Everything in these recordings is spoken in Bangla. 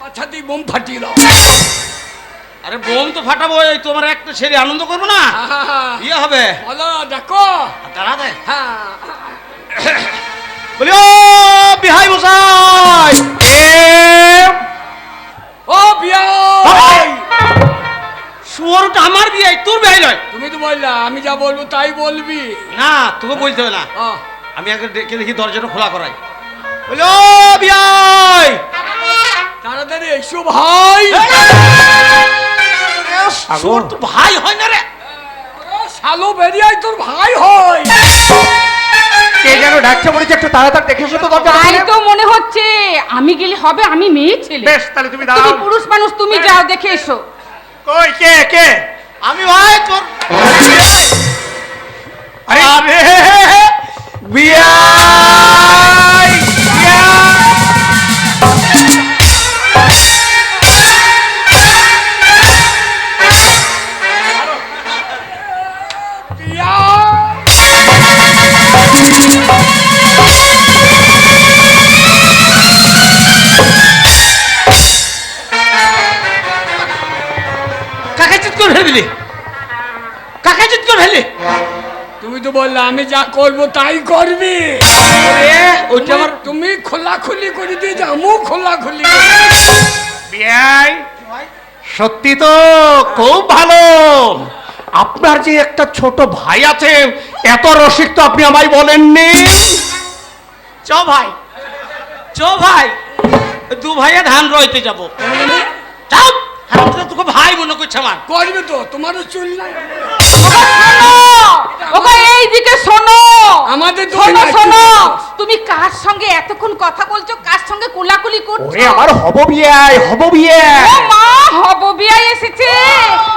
পাছাতেই বোম ফাটিয়ে দাও। আরে বোম তো ফাটাবো এই তোমার একটা ছেড়ে আনন্দ করব না? ইয়ে হবে। বলো দেখো। দাঁড়া দে। হ্যাঁ বলি ও বিহাই মশাই! ও বিয়া শুয়োরটা আমার বিয়ে তোর বিয়ে নয়। তুমি তো বললা আমি যা বলব তাই বলবি। না তোকে বলতে হবে না। আমি আগে দেখি দরজাটা খোলা করাই বলি ও বিয়াই তাড়াতাড়ি এসো ভাই। তো ভাই হয় না রে। শালো বেরিয়ে তোর ভাই হয়। কে যেন ডাকছে মনে হচ্ছে একটু তাড়াতাড়ি দেখে এসো তো দরজা তাই তো মনে হচ্ছে আমি গেলে হবে আমি মেয়ে ছেলে। বেশ তাহলে তুমি তুমি পুরুষ মানুষ তুমি যাও দেখে এসো। কই কে কে? আমি ভাই তোর আরে আরে তুমি তো আমি যা করব তাই করবি? ওইটা আমার তুমি- তুমি খোলা খুলি করে দিয়ে যাও মুখ খোলা খুলি বিয়াই সত্যি তো খুব ভালো। আপনার যে একটা ছোট ভাই আছে এত রসিক তো আপনি আমায় বলেননি। চ ভাই চ ভাই দু ভাইয়া ধান রইতে যাব। যাও। হারামজাদা তোকে ভাই মনে করছে আমার। করবে তো তোমারও চুল নাই। ওগো এই দিকে শোনো! আমাদের তো শোনো শোনো! তুমি কার সঙ্গে এতক্ষণ কথা বলছো? কার সঙ্গে কোলাকুলি করছ? ওরে আমার হব বিয়াই হব ও মা হব বিয়াই এসেছে।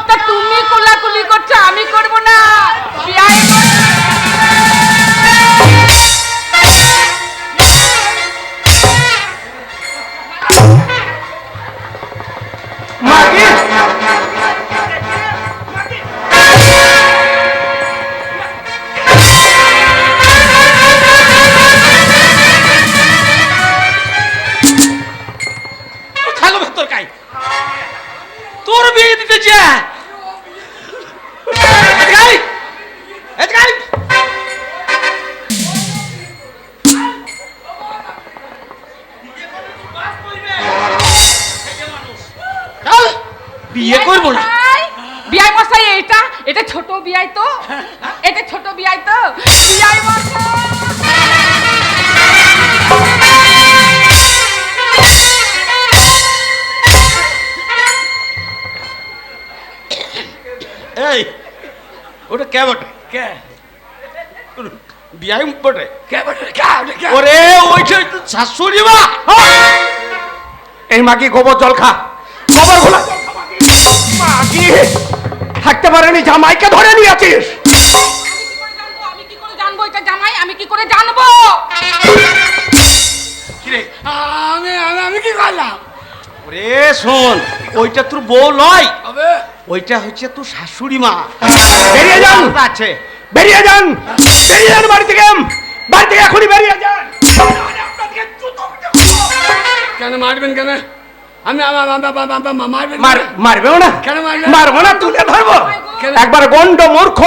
তা তুমি কোলাকুলি করছ আমি করব না। বিয়াই শাশুড়ি মা এই মাগি গোবর জল খা। গোবর ঘোলা মাগি! থাকতে পারেনি জামাইকে ধরে নিয়েছিস। আমি কি করে? জানব এটা জামাই আমি কি করে জানব আমি আমি কি করলাম? ওরে শোন ওইটা তোর বউ নয়। ওইটা হচ্ছে তোর শাশুড়ি মা। বেরিয়ে যান। আছে। বেরিয়ে যান। বেরিয়ে যান বাড়ি থেকে। বাড়ি থেকে এখনই বেরিয়ে যান। কেন মারবেন কেন? আমি? মারবেও না। কেন মারবে? না তুলে ধরবো। একবার গন্ড মূর্খ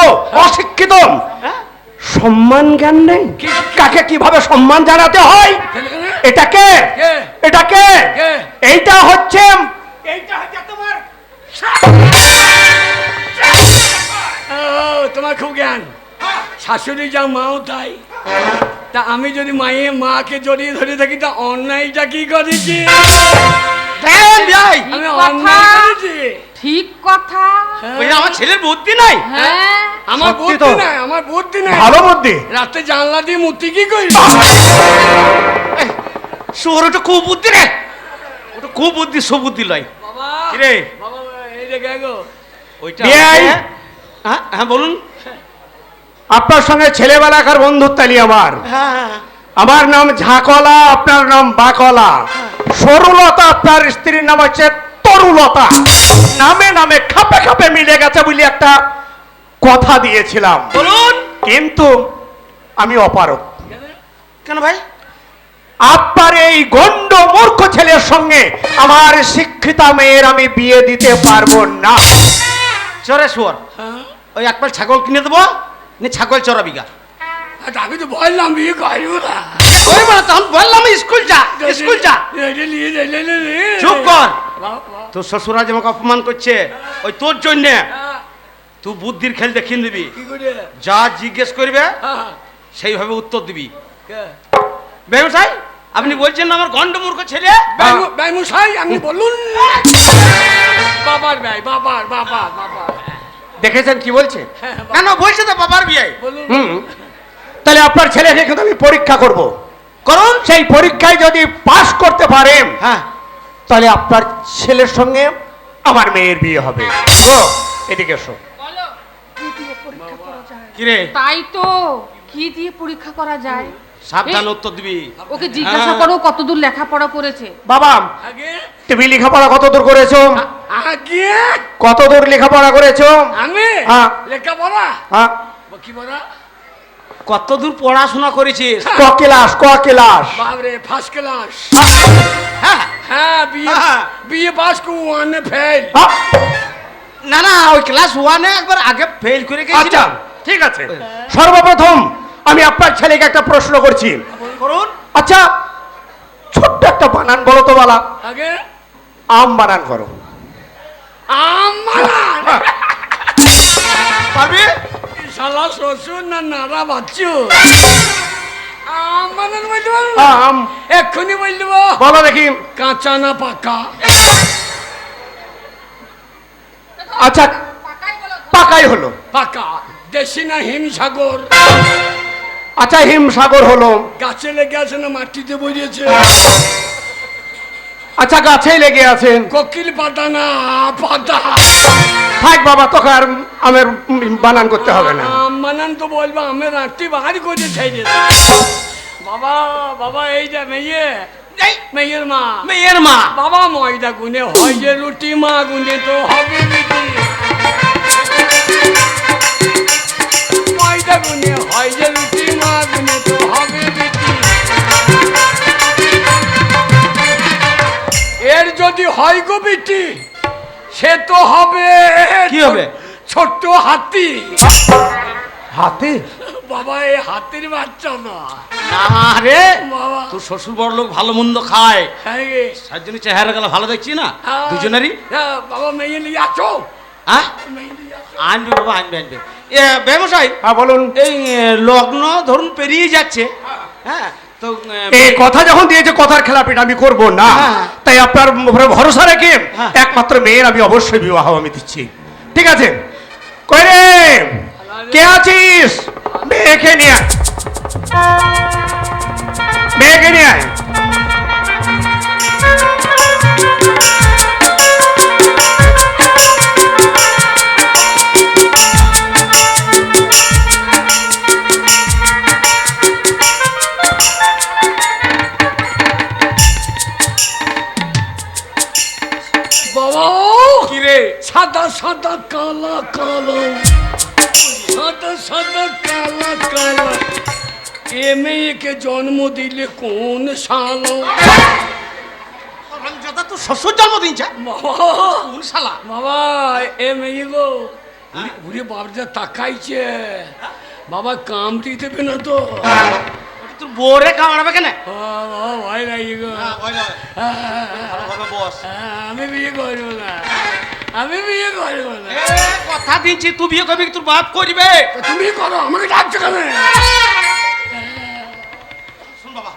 অশিক্ষিত। সম্মান জ্ঞান নেই। কাকে কীভাবে সম্মান জানাতে হয়? কেন, কেন? এটা কে? কে? এটা কে? কে? এইটা হচ্ছে শাশুড়ি যা মাও তাই। তা আমি যদি মায়ে মাকে জড়িয়ে ধরে থাকি তা অন্যায়টা কি করেছি আমি ঠিক অন্যায় কথা। করেছি। ঠিক কথা। ওই আমার ছেলের বুদ্ধি নাই? হ্যাঁ। আমার বুদ্ধি নাই আমার বুদ্ধি নাই। ভালো বুদ্ধি। রাতে জানলা দিয়ে মুতি কি করি? শোর ওটা খুব বুদ্ধি রে। ওটা খুব বুদ্ধি সুবুদ্ধি লয়। বাবা কিরে? বাবা এই দেখে গো ওইটা হ্যাঁ হ্যাঁ বলুন। আপনার সঙ্গে ছেলেবেলাকার বন্ধুত্বালি আমার হ্যাঁ। আমার নাম ঝাকলা আপনার নাম বাকলা। সরুলতা আপনার স্ত্রীর নাম হচ্ছে তরুলতা। নামে নামে খাপে খাপে মিলে গেছে বলে একটা কথা দিয়েছিলাম। বলুন। কিন্তু আমি অপারক কেন ভাই? আপনার এই গন্ড মূর্খ ছেলের সঙ্গে আমার শিক্ষিতা মেয়ের আমি বিয়ে দিতে পারব না। চরে শুয়ার। হ্যাঁ। ওই এক পাল ছাগল কিনে দেবো? নি ছাগল চড়াবি গা। আমি তো বললাম বিয়ে করব না ওই বলে তখন বললাম স্কুল যা স্কুল যা। চুপ কর। তোর শ্বশুরাজ আমাকে অপমান করছে ওই তোর জন্যে। হ্যাঁ, তুই বুদ্ধির খেল দেখিয়ে দিবি। যা জিজ্ঞেস করবে হ্যাঁ, সেইভাবে উত্তর দিবি? ব্যবসায় আপনি বলছেন আমার গন্ডমূর্খ ছেলে? ব্যয়- ব্যয়মশাই, আপনি বলুন বাবার ব্যয় বাবার বাবার বাবার। দেখেছেন কি বলছে? হ্যাঁ, বা- কেন বলছে তো বাবার বিয়ে? বলুন। হুম। তাহলে আপনার ছেলেকে কিন্তু আমি পরীক্ষা করব। করুন। সেই পরীক্ষায় যদি পাশ করতে পারেন হ্যাঁ। তাহলে আপনার ছেলের সঙ্গে আমার মেয়ের বিয়ে হবে। ও এদিকে এসো। বলো। কি দিয়ে পরীক্ষা করা যায়? কিরে? তাই তো কি দিয়ে পরীক্ষা করা যায়? সাবধান উত্তর দিবি। ওকে জিজ্ঞাসা হ্যাঁ। করো কতদূর লেখাপড়া করেছে। বাবা আগে? তুমি লেখাপড়া কত দূর করেছ? আগে? কত দূর লেখাপড়া করেছ? আমি? হ্যাঁ। লেখাপড়া? হ্যাঁ। কি পড়া কত দূর পড়াশোনা করেছিস? ক ক্লাস ক ক্লাস? বাবরে ফার্স্ট ক্লাস হ্যাঁ। হ্যাঁ। বিয়ে হ্যাঁ। বিয়ে পাস কু ওয়ানে ফেল হ্যাঁ, না না ওই ক্লাস ওয়ানে একবার আগে ফেল করে আচ্ছা। গেছিলাম ঠিক আছে। সর্বপ্রথম আমি আপনার ছেলেকে একটা প্রশ্ন করছি। আচ্ছা ছোট্ট একটা বানান বলো তো বালা। আগে। আম বানান করো। আমার পারবি? শালা শ্বশুর না নারা বাচ্চু? আমার বলতে পারব? আম। এক্ষুনি বলো দেখি। কাঁচা না পাকা? আচ্ছা পাকাই হলো। পাকা। দেশি না হিমসাগর? আচ্ছা হিমসাগর হলো। গাছে লেগে আছে না মাটিতে বসেছে আচ্ছা গাছে লেগে আছেন কোকিল পাতা না পাতা থাক বাবা তোকে আর আমের বানান করতে হবে না। মানান তো বলব আমি রাত্রি বাহারি করে ছেড়ে বাবা বাবা এই যে মেয়ে। এই, মেয়ের মা। মেয়ের মা। বাবা ময়দা গুনে হয় যে রুটি মা গুনে তো হবে বিটি ময়দা গুনে হয় যে রুটি। যদি হয় গো বিটি সে তো হবে কি হবে? ছোট্ট হাতি। হাতি? বাবা এই হাতির বাচ্চা না। না রে বাবা। তোর শ্বশুর বড় লোক ভালো মন্দ খায়। হ্যাঁ তার জন্য চেহারা গেল ভালো দেখছি না? হ্যাঁ। দুজনেরই? হ্যাঁ, বাবা মেয়ে নিয়ে আসো। হ্যাঁ আনবে বাবা আনবে আনবে। এ ব্যবসায় হ্যাঁ বলুন। এই লগ্ন ধরুন পেরিয়ে যাচ্ছে। হ্যাঁ এই কথা যখন দিয়েছে কথার খেলাপিটা আমি করব না হ্যাঁ। তাই আপনার ভরসা রেখে হ্যাঁ। একমাত্র মেয়ের আমি অবশ্যই বিবাহ আমি দিচ্ছি ঠিক আছে কই কে আছিস মেয়েকে নিয়ে আয়। মেয়েকে নিয়ে আয় সাদা সাদা কালা কালো। সাদা সাদা কালা কালা। এ মেয়েকে জন্ম দিলে কোন সালো যথা তোর শ্বশুর জন্মদিন চা কোন শালা? বাবা এ মেয়ে গো। ঘুরে বাবটা তাকাইছে। বাবা কামড়ি দেবে না তো। তোর বোরে কামড়াবে কেন? ভয় লাগে গো। ভালোভাবে বস হ্যাঁ, আমি বিয়ে করব না। আমি বিয়ে করব না। কথা দিচ্ছি তুই বিয়ে করবি তোর বাপ করবে? তুমি করো আমাকে ডাকছো কেন? শুন বাবা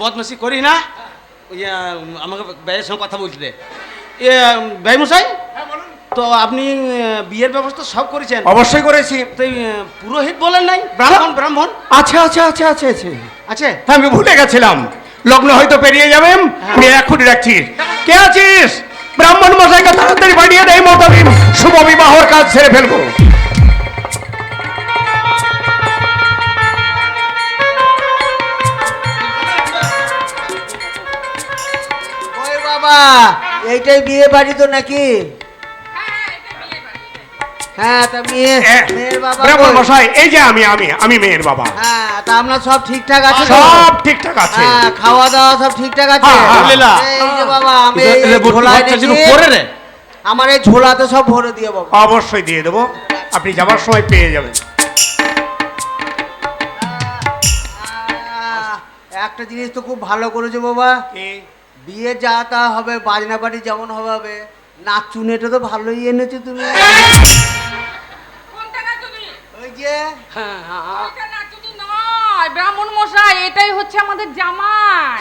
বদমাসি করি না। আমাকে ব্যয়ের সঙ্গে কথা বলছিলে এ ব্যয় মশাই তো আপনি বিয়ের ব্যবস্থা সব করেছেন? অবশ্যই করেছি। তো পুরোহিত বলেন নাই? ব্রাহ্মণ ব্রাহ্মণ? আচ্ছা আচ্ছা আচ্ছা আচ্ছা আচ্ছা আছে? হ্যাঁ আমি ভুলে গেছিলাম। লগ্ন হয়তো পেরিয়ে যাবেন আমি এক্ষুনি রাখছি কে আছিস? ব্রাহ্মণ মশাইকে তাড়াতাড়ি পাঠিয়ে দেয় মোতাবিক শুভ বিবাহর কাজ ছেড়ে ফেলব। এইটাই বিয়ে বাড়ি তো নাকি? হ্যাঁ তা মেয়ে মেয়ের বাবা ব্রাহ্মণ মশাই এই যে আমি আমি আমি মেয়ের বাবা। হ্যাঁ তা আপনার সব ঠিকঠাক আছে সব ঠিকঠাক আছে। হ্যাঁ খাওয়া দাওয়া সব ঠিকঠাক আছে? হ্যাঁ, হ্যাঁ। লীলা। এই যে বাবা আমি এ- এই এ বটু ঝোলায় বাচ্চা যেন রেখে- পরে রে। আমার এই ঝোলাতে সব ভরে দিয়ে বাবা। অবশ্যই দিয়ে দেবো। আপনি যাবার সময় পেয়ে যাবেন। একটা জিনিস তো খুব ভালো করেছে বাবা। বিয়ে যা তা হবে বাজনা পাটি যেমন হবে। হবে নাচুনেটা তো ভালোই এনেছো তুমি। ওই যে। হ্যাঁ হ্যাঁ, ওইটা না তুমি? নয় ব্রাহ্মণ মশাই এটাই হচ্ছে আমাদের জামাই।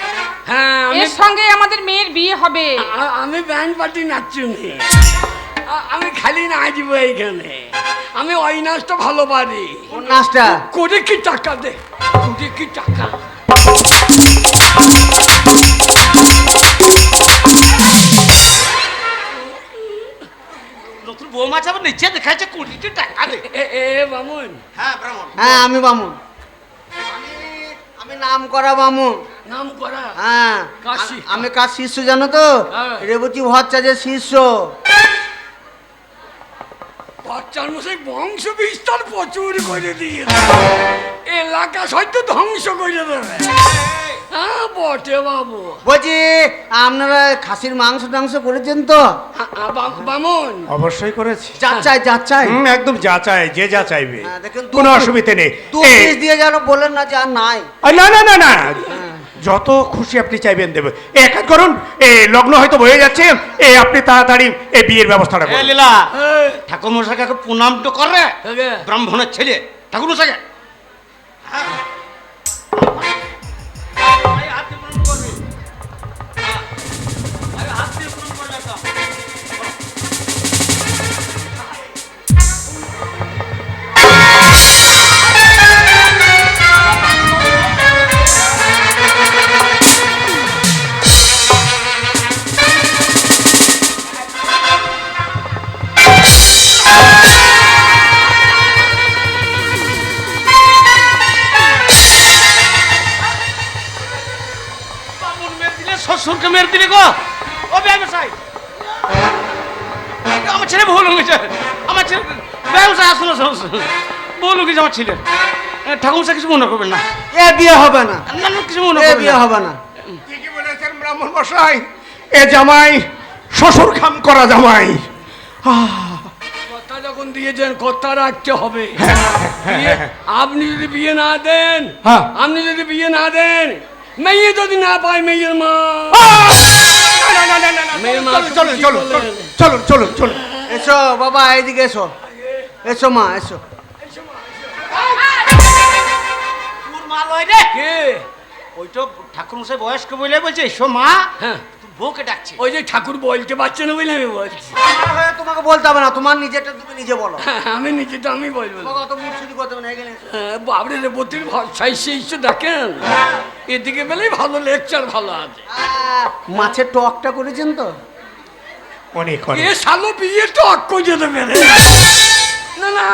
হ্যাঁ আমি এর সঙ্গে আমাদের মেয়ের বিয়ে হবে। আমি ব্যান্ড পার্টি নাচুনি। আমি খালি নাচবো এইখানে। আমি ওই নাচটা ভালো পারি কোন নাচটা করে কি টাকা দে? করে কি টাকা? বৌমা চাপে নিচে দেখাচ্ছে কোটি টাকা দে। এ এ বামুন। হ্যাঁ ব্রাহ্মণ। হ্যাঁ আমি বামুন। আমি আমি নাম করা বামুন। নাম করা? হ্যাঁ। আমি কার শিষ্য জানো তো? হ্যাঁ। রেবতী ভট্টাচার্যের শিষ্য। বাচ্চার মশাই বংশ বিস্তার প্রচুর করে দিয়ে এলাকা হয়তো ধ্বংস করে দেবে। হ্যাঁ বটে বাবু। বলছি আপনারা খাসির মাংস টাংস করেছেন তো? আ- আ, বামুন। অবশ্যই করেছি। যা চাই যা চাই। একদম যা চাই যে যা চাইবে। হ্যাঁ, দেখেন কোনো অসুবিধে নেই। দু পিস দিয়ে যেন বলেন না যে আর নাই। না না না না। যত খুশি আপনি চাইবেন দেবে এ, এক কাজ করুন এ লগ্ন হয়তো হয়ে যাচ্ছে এ আপনি তাড়াতাড়ি এই বিয়ের ব্যবস্থাটা করুন। লীলা ঠাকুর মশাইকে প্রণাম তো করে ব্রাহ্মণের ছেলে। ঠাকুর মশাইকে শ্বশুরকে মেরে দিলে গো। ও ব্যবসায়ী। আমার ছেলে ভুল আমার ছেলে ব্যবসায় আসুন। ভুল হয়ে আমার ছেলে এ, ঠাকুর কিছু মনে করবেন না। এ বিয়ে হবে না। কিছু মনে এ করবেন বিয়ে হবে না। ঠিকই বলেছেন ব্রাহ্মণ মশাই। এ জামাই শ্বশুর খাম করা জামাই। কথা যখন দিয়েছেন কথা রাখতে হবে। বিয়ে- আপনি যদি বিয়ে না দেন হ্যাঁ। আপনি যদি বিয়ে না দেন মেয়ে যদি না পায় মেয়ের মা। না, না, মেয়ের চলুন, চলুন চলুন চলুন চলুন চলুন। এসো বাবা এইদিকে এসো। এসো মা এসো। তোর মা লয় রে। কে? ওই তো ঠাকুর মশাই বয়স্ক বলে বলছে এসো মা। হ্যাঁ। বউকে ডাকছে। ওই যে ঠাকুর বলতে পারছে না বলে আমি বলছি। আমার হয়ে তোমাকে বলতে হবে না তোমার নিজেরটা তুমি নিজে বলো। হ্যাঁ, আমি নিজে তো আমি বলব। না। তোমাকে অত মুখ শুধু করতে না এখানে এসো। হ্যাঁ, বাবরে ভরসাই সেই দেখেন। এদিকে বেলেই ভালো লেকচার ভালো আছে। আহ, মাছের টকটা করেছেন তো? অনেক অনেক। এ শালো বিয়ে টক করে যেতে পেরে না না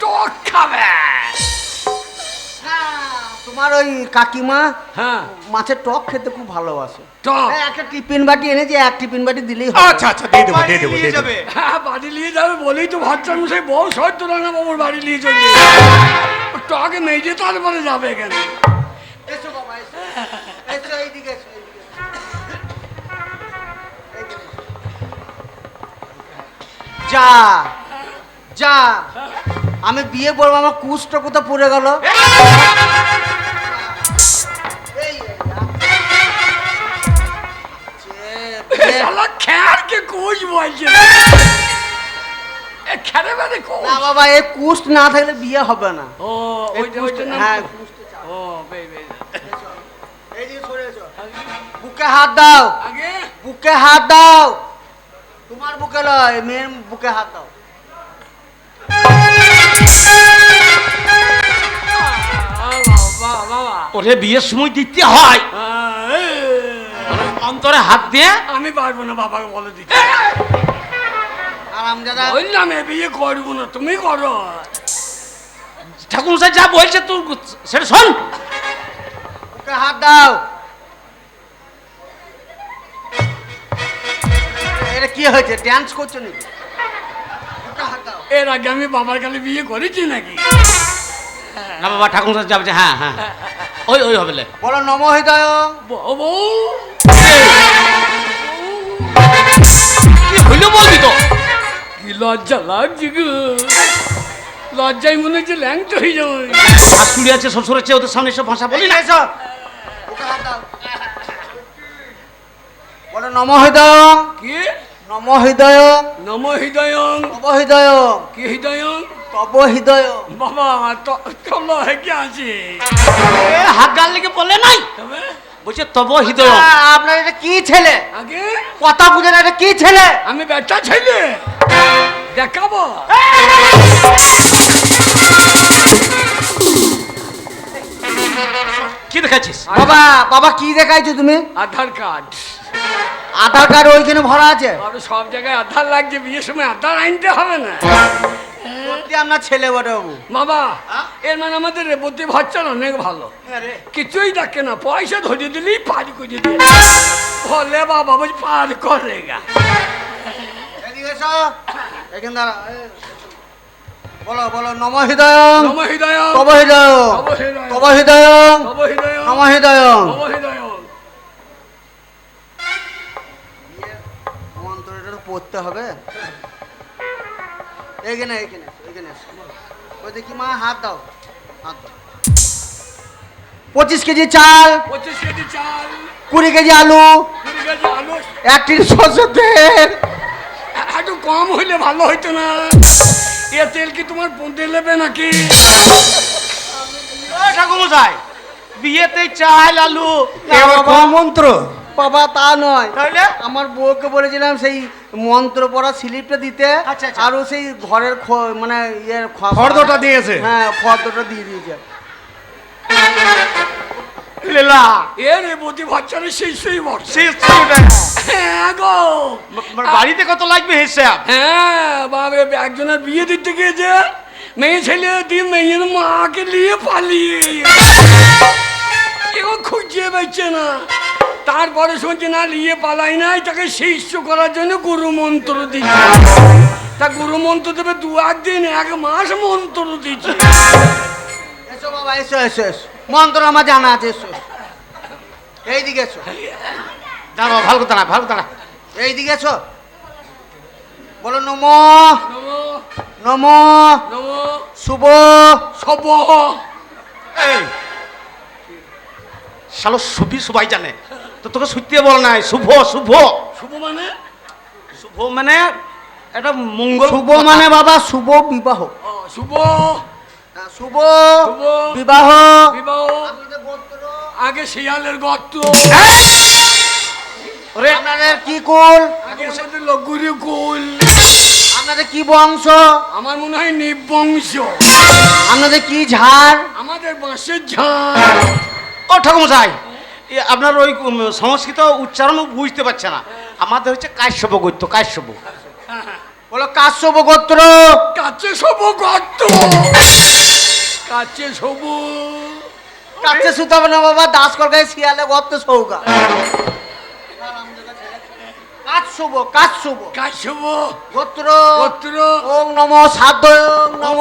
টক খাবে। তোমার ওই কাকিমা হ্যাঁ। মাছের টক খেতে খুব ভালোবাসে। টক? একটা টিফিন বাটি এনেছি এক টিফিন বাটি দিলেই হবে। আচ্ছা আচ্ছা দিয়ে দেবো দিয়ে দেবো দিয়ে দেবো। হ্যাঁ বাড়ি নিয়ে যাবে বলেই তো ভাবছিলাম সেই বউ সত্য রাঙা বাবুর বাড়ি নিয়ে চলে যাবে। টকে মেজে তারপরে যাবে এখানে। এসো বাবা এসো। এসো। এইদিকে এসো। যা। যা। আমি বিয়ে করব আমার কুচটা কোথাও পড়ে গেল? এ মানে না কুষ্ট না থাকলে বিয়ে হবে না। ও হ্যাঁ। ও। বুকে হাত দাও। বুকে হাত দাও। তোমার বুকে লয় মেয়ের বুকে হাত দাও। ওরে বিয়ের সময় দিতে হয়। অন্তরে হাত দিয়ে। আমি পারব না বাবাকে বলে দিতে। আর বললাম এ বিয়ে করব না তুমি করো। ঠাকুর যা বলছে তুই সেটা শোন। হাত দাও। এটা কি হয়েছে? ড্যান্স করছ নাকি? এর আগে আমি বাবার কালে বিয়ে করেছি নাকি? না বাবা ঠাকুর যাবে যে, হ্যাঁ হ্যাঁ। ওই ওই হবে। বলো নম হৃদয় কি বলবি তো? কি লজ্জা লাগছে গো। লজ্জায় মনে হচ্ছে ল্যাংটা হয়ে যাবে। শাশুড়ি আছে শ্বশুর আছে ওদের সামনে এসব ভাষা বলি না। এসো। ওকে হাত দাও। বলো নম হৃদয় কি? নম হৃদয়। নম হৃদয়ং। তব হৃদয়। কি হৃদয়ং? তব হৃদয়। বাবা তল হেকে আছে। গাল লেগে বললে নাই? তবে? বলছে তব হৃদয়। আপনার এটা কি ছেলে? আগে? কথা বুঝে না এটা কি ছেলে? আমি বেটা ছেলে। দেখাবো। কি দেখাচ্ছিস? বাবা বাবা কি দেখাইছো তুমি? আধার কার্ড। আধার কার্ড ওইখানে ভরা আছে? আরও সব জায়গায় আধার লাগছে বিয়ের সময় আধার আনতে হবে না। সত্যি আপনার ছেলে বটে বাবু। বাবা এর মানে আমাদের রেবতী ভাচ্চার অনেক ভালো। কিছুই ডাকে না পয়সা ধরিয়ে দিলেই পার করে দিয়ে। বলে বাবা পার করে গা। এখানে দাঁড়া বলো বলো নম হৃদয়। নম হৃদয়। তব হৃদয়। তব হৃদয়। তব হৃদয়। নম হৃদয়। পড়তে হবে। এইখানে এইখানে এসো। ওই দেখি মা হাত দাও। হাত দাও। পঁচিশ কেজি চাল পঁচিশ কেজি চাল কুড়ি কেজি আলু কুড়ি কেজি আলু। এক টিন সরষের তেল। একটু কম হইলে ভালো হইতো না। এ তেল কি তোমার পুঁতে নেবে নাকি? ঠাকুর মশাই বিয়েতে চাল আলু। মন্ত্র? বাবা তা নয়। তাহলে? আমার বউকে বলেছিলাম সেই মন্ত্র পড়া স্লিপটা দিতে আচ্ছা, আচ্ছা। আর ও সেই ঘরের খ- মানে ইয়ে খ- ফর্দটা দিয়েছে? হ্যাঁ ফর্দটা দিয়ে দিয়েছে। লেলা। এ রে বতি বাচ্চারা সেই সেই শেষ ছবিটা। হ্যাঁ গো। আমার বাড়িতে কত লাগবে হিসাব হ্যাঁ বাবা একজনের বিয়ে দিতে গিয়েছে মেয়ে ছেলে দিয়ে মেয়ের মাকে নিয়ে পালিয়ে কেউ খুঁজে পাচ্ছে না। তারপরে শুনছি না নিয়ে পালাই নাই তাকে শিষ্য করার জন্য গুরু মন্ত্র দিচ্ছে। তা গুরু মন্ত্র দেবে দু একদিন এক মাস মন্ত্র দিচ্ছে। এসো বাবা এসো এসো এসো। মন্ত্র আমার জানা আছে এসো। এইদিকে এসো। দাঁড়া ভালো কথা না ভালো না এইদিকে এসো। বলো নম। নম। শুভ। সব এই শালো সবই সবাই জানে। তো তোকে সত্যি বল নাই শুভ শুভ। শুভ মানে? শুভ মানে এটা মঙ্গল শুভ মানে বাবা শুভ বিবাহ। শুভ। শুভ শুভ বিবাহ। বিবাহ। আগে শিয়ালের গর্ত ওরে! আপনাদের কি কুল? লগুরি কুল। আপনাদের কি বংশ? আমার মনে হয় নিবংশ। আপনাদের কি ঝাড়? আমাদের বাঁশের ঝাড়। ও ঠাকুমশাই আপনার ওই সংস্কৃত উচ্চারণ বুঝতে পারছে না। আমাদের হচ্ছে কাশ্যপ গত্য কাশ্যপ। বলো কাশ্যপ গোত্র। কাছে সব গর্ত কাছে সব কাছে শুতে হবে না বাবা দাস কলকায় শিয়ালে গর্ত সৌকা কাশ্যপ কাশ্যপ। কাশ্যপ। গোত্র। গোত্র। ওম নম সাধ্য ওম নম।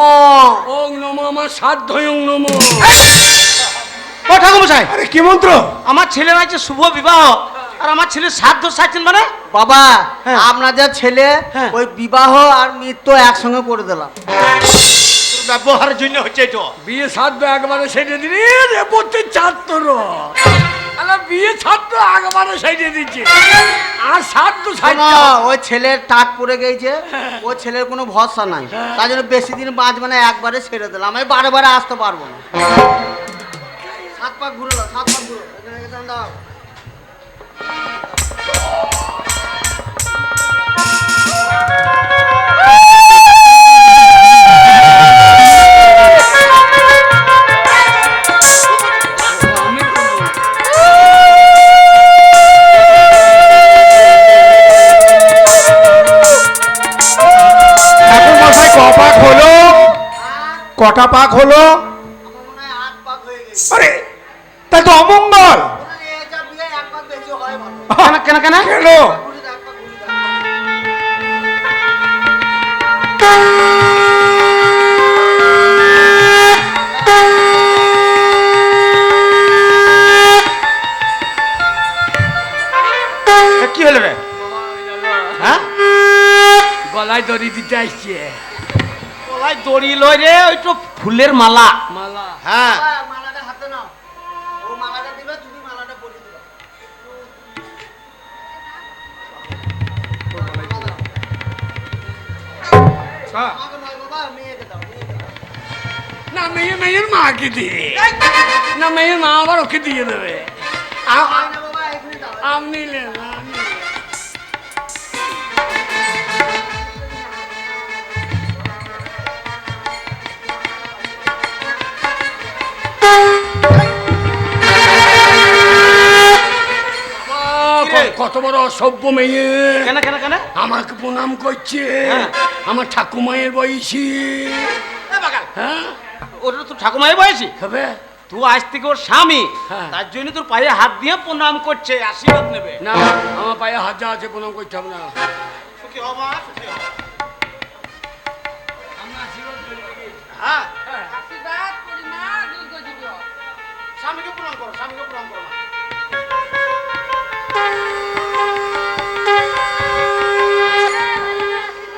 ওং নম আমার সাধ্য ওং নম। ও ঠাকুমশাই আরে কি মন্ত্র? আমার ছেলের আছে শুভ বিবাহ আর আমার ছেলে সাধ্য সাচ্ছেন মানে? বাবা হ্যাঁ। আপনাদের ছেলে হ্যাঁ। ওই বিবাহ আর মৃত্যু একসঙ্গে করে দিলাম। ব্যবহারের জন্য হচ্ছে এটা। বিয়ে সাধ্য একবারে সেটে পড়তে ছাত্র। বিয়ে ছাত্র দিচ্ছে। আর সাধ্য ওই ছেলের টাক পড়ে গেছে ওই ছেলের কোনো ভরসা নাই। তার জন্য বেশি দিন বাঁচবে না একবারে ছেড়ে দিলাম। আমি বারে বারে আসতে পারব না। সাত পাক ঘুরে দাও সাত পাক ঘুরো। এখানে এখানে দাও কটা পাক হলো? কেন? কেন? কেন কি হলো রে? হ্যাঁ? গলায় দড়ি দিতে আসছে। গলায় দড়ি লয় রে ওই তো ফুলের মালা। মালা। হ্যাঁ। না মেয়ে মেয়ের মাকে দিয়ে। না মেয়ের মা আবার ওকে দিয়ে দেবে। আপনি আপনি কত বড় অসভ্য মেয়ে। কেন কেন কেন? আমাকে প্রণাম করছে। হ্যাঁ। আমার ঠাকুমায়ের বয়সী। হ্যাঁ ওটা তো ঠাকুমাই বয়সী। হবে? তুই আজ থেকে ওর স্বামী। হ্যাঁ। তার জন্য তোর পায়ে হাত দিয়ে প্রণাম করছে আশীর্বাদ নেবে। না আমার পায়ে হাত যা আছে প্রণাম করতে হবে না। সুখী হবা সুখী হবা হ্যাঁ। আশীর্বাদ করি মা দীর্ঘজীবী স্বামীকে প্রণাম করো স্বামীকে প্রণাম করো মা।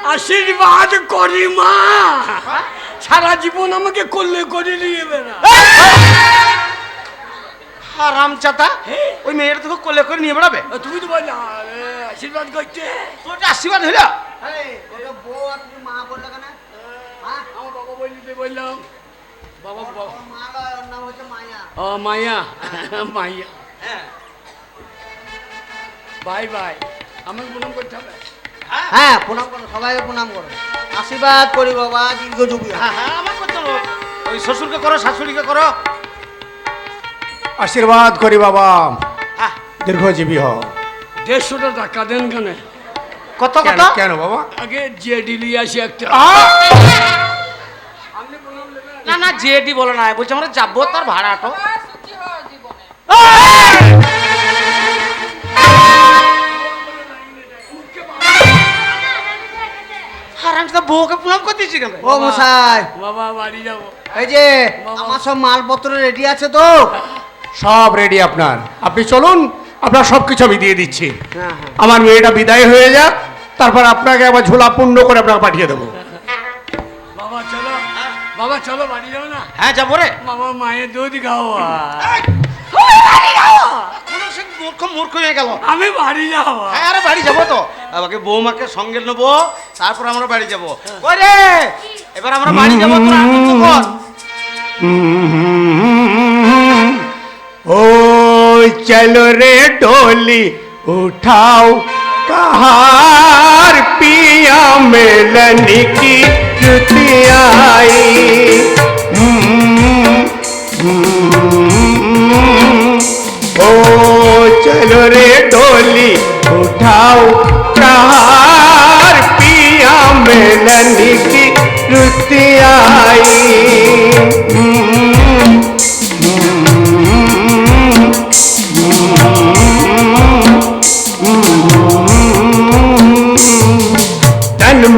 আশীর্বাদ করি মা। সারা জীবন আমাকে করলে করে নিয়ে বেড়া হারাম চাতা ওই মেয়ের তোকে কোলে করে নিয়ে বেড়াবে? তুমি তো বললে আশীর্বাদ করতে তোর আশীর্বাদ হইল বউ আর মা বললে কেন? হ্যাঁ? আমার বাবা বললি বললাম বাবা মায়া। ও মাইয়া মাইয়া হ্যাঁ। Bye bye. আমাকে প্রণাম করতে হবে হ্যাঁ। প্রণাম করো সবাইকে প্রণাম করো। আশীর্বাদ করি বাবা দীর্ঘ যুগী। হ্যাঁ হ্যাঁ আমার করতে ওই শ্বশুরকে করো শাশুড়িকে করো। আশীর্বাদ করি বাবা। হ্যাঁ। দীর্ঘজীবী হও। দেড়শোটা টাকা দেন কেন? কত কত? কেন বাবা? আগে যে ডিলি আসি একটা। না না জেডি বলো না। বলছি আমরা যাব তার ভাড়াটো। বউকে প্রণাম করে কেন ও মশাই। বাবা বাড়ি যাব। এই যে বাবা। আমার সব মালপত্র রেডি আছে তো। সব রেডি আপনার। আপনি চলুন আপনার সব কিছু আমি দিয়ে দিচ্ছি। হ্যাঁ হ্যাঁ। আমার মেয়েটা বিদায় হয়ে যাক তারপর আপনাকে আবার ঝোলা পূর্ণ করে আপনাকে পাঠিয়ে দেবো। বাবা চলো। বাবা চলো বাড়ি যাব না। হ্যাঁ যাব রে। বাবা মায়ের দুধ খাওয়া মূর্খ মূর্খ হয়ে গেল আমি বাড়ি যাবো হ্যাঁ আরে বাড়ি যাবো তো আমাকে বৌমাকে সঙ্গে নেবো তারপর আমরা বাড়ি যাবো ওরে এবার আমরা বাড়ি যাবো তোরা আনন্দ কর ओ चलो रे डोली उठाओ कहार पिया मिलन की जुती आई हम्म, हम्म, ओ, चलो रे डोली, उठाओ कहार पिया मिलन की जुती आई।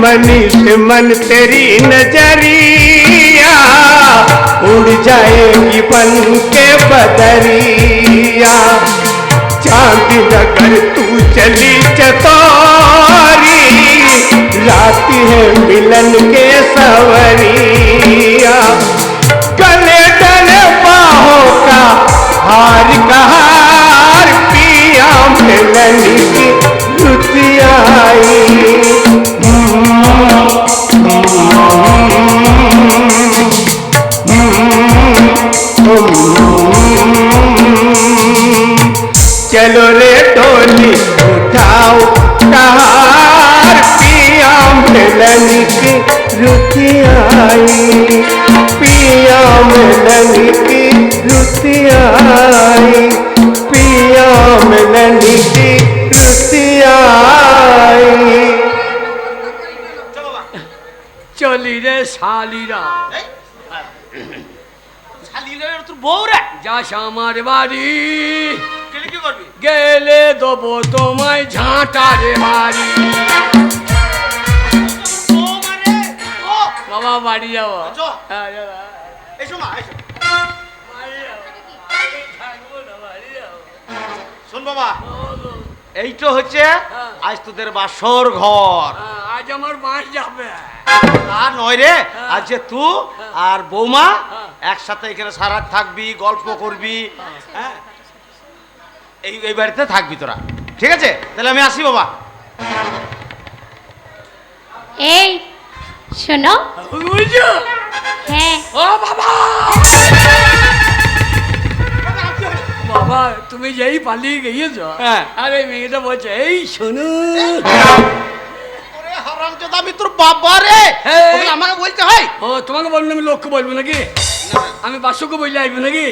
मनी से मन तेरी नज़रिया, उड़ जाएगी बन के बदरिया चाँद नगर तू चली चतौरी। रात है मिलन के सवरिया। गले डले बाहों का हार का हार पिया, मिलन की लुटिया আমার বাড়ি। গেলে কি করবি? গেলে দেবো তোমায় ঝাঁটারে মারি। বউ মানে? বাবা বাড়ি যাব। শোন বাবা। এইটা হচ্ছে হ্যাঁ। আজ তোদের বাসর ঘর। হ্যাঁ, আজ আমার মাস যাবে। আর নয় রে আজ যে তুই আর বৌমা একসাথে এখানে সারা থাকবি গল্প করবি হ্যাঁ? এই এই বাড়িতে থাকবি তোরা ঠিক আছে? তাহলে আমি আসি বাবা। এই শোনো। হ্যাঁ। ও বাবা! বাবা তুমি যেই পালিয়ে গিয়েছো হ্যাঁ। আরে মেয়েটা বলছে এই শোনো। হারামজাদা আমি তোর বাবা রে। আমাকে বলতে হয়? ও তোমাকে বললে আমি লক্ষ্য বলব নাকি? আমি বাসুকে বললে আসব নাকি?